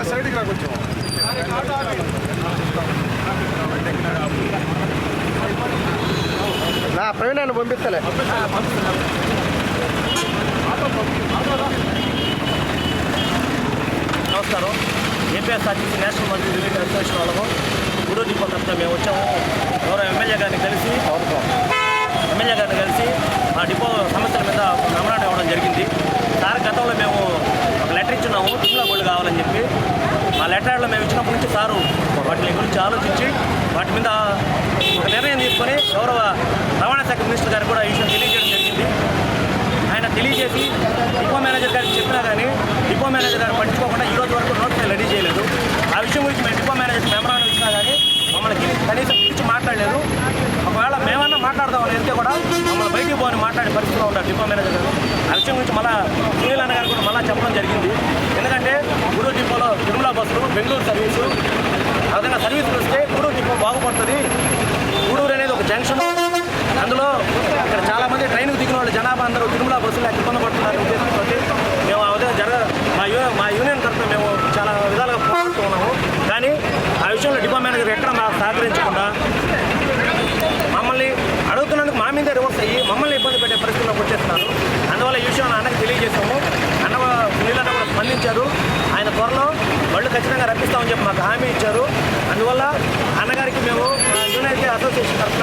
కొంచెం నా ప్రవీణ్ నన్ను పంపిస్తలే. నమస్కారం. ఏపీఎస్ఆర్టీసీ నేషనల్ మంత్రి యూనిట్ అసోసియేషన్ వాళ్ళము. గురు దీపం మేము వచ్చాము. గౌరవ ఎమ్మెల్యే గారిని కలిసి ఎమ్మెల్యే గారిని కలిసి ఆ డిపో సమస్యల మీద గమనాన్ని ఇవ్వడం జరిగింది. వేటాడలో మేము ఇచ్చినప్పటి నుంచి సారు వాటిని గురించి ఆలోచించి వాటి మీద ఒక నిర్ణయం తీసుకొని గౌరవ రవాణా శాఖ మినిస్టర్ గారు కూడా ఈ విషయం తెలియజేయడం జరిగింది. ఆయన తెలియజేసి డిపో మేనేజర్ గారికి చెప్పినా కానీ డిపో మేనేజర్ గారు పట్టించుకోకుండా ఈ రోజు వరకు నోట్ రెడీ చేయలేదు. ఆ విషయం గురించి మేము డిపో మేనేజర్ మెమరాండం ఇచ్చినా కానీ మమ్మల్ని కనీసం పిలిచి మాట్లాడలేదు. ఒకవేళ మేమన్నా మాట్లాడదామని వెళ్తే కూడా మమ్మల్ని బయటికి పోని మాట్లాడే పరిస్థితిలో ఉంటారు డిపో మేనేజర్ గారు. ఆ విషయం గురించి మళ్ళీ సునీల్ అన్న గారు కూడా మళ్ళీ చెప్పడం జరిగింది ఎందుకంటే గూడూరు డిపోలో తిరుమల బస్సులు బెంగళూరు సర్వీసు. ఆ విధంగా సర్వీసులు వస్తే గూడూరు డిపో బాగుపడుతుంది. గూడూరు అనేది ఒక జంక్షన్. అందులో ఇక్కడ చాలా మంది దిగిన వాళ్ళు జనాభా అందరూ తిరుమల బస్సులు ఇబ్బంది పడుతున్నారు ఉద్దేశంతో మేము ఆ విధంగా జరగ మా యూ మా యూనియన్ తరఫున మేము చాలా విధాలుగా పోరాడుతూ ఉన్నాము. కానీ ఆ విషయంలో డిపో మేనేజర్ ఎక్కడ మా సహకరించకుండా మమ్మల్ని అడుగుతున్నందుకు మా మీద రివర్స్ అయ్యి మమ్మల్ని ఇబ్బంది పెట్టే పరిస్థితుల్లోకి వచ్చేస్తున్నారు. అందువల్ల ఈ విషయం అన్నకు తెలియజేశాము. అన్న సునీలన్న కూడా స్పందించారు. ఆయన త్వరలో బళ్ళు ఖచ్చితంగా రప్పిస్తామని చెప్పి మాకు హామీ ఇచ్చారు. అందువల్ల అన్నగారికి మేము యునైటెడ్ అసోసియేషన్ తరఫున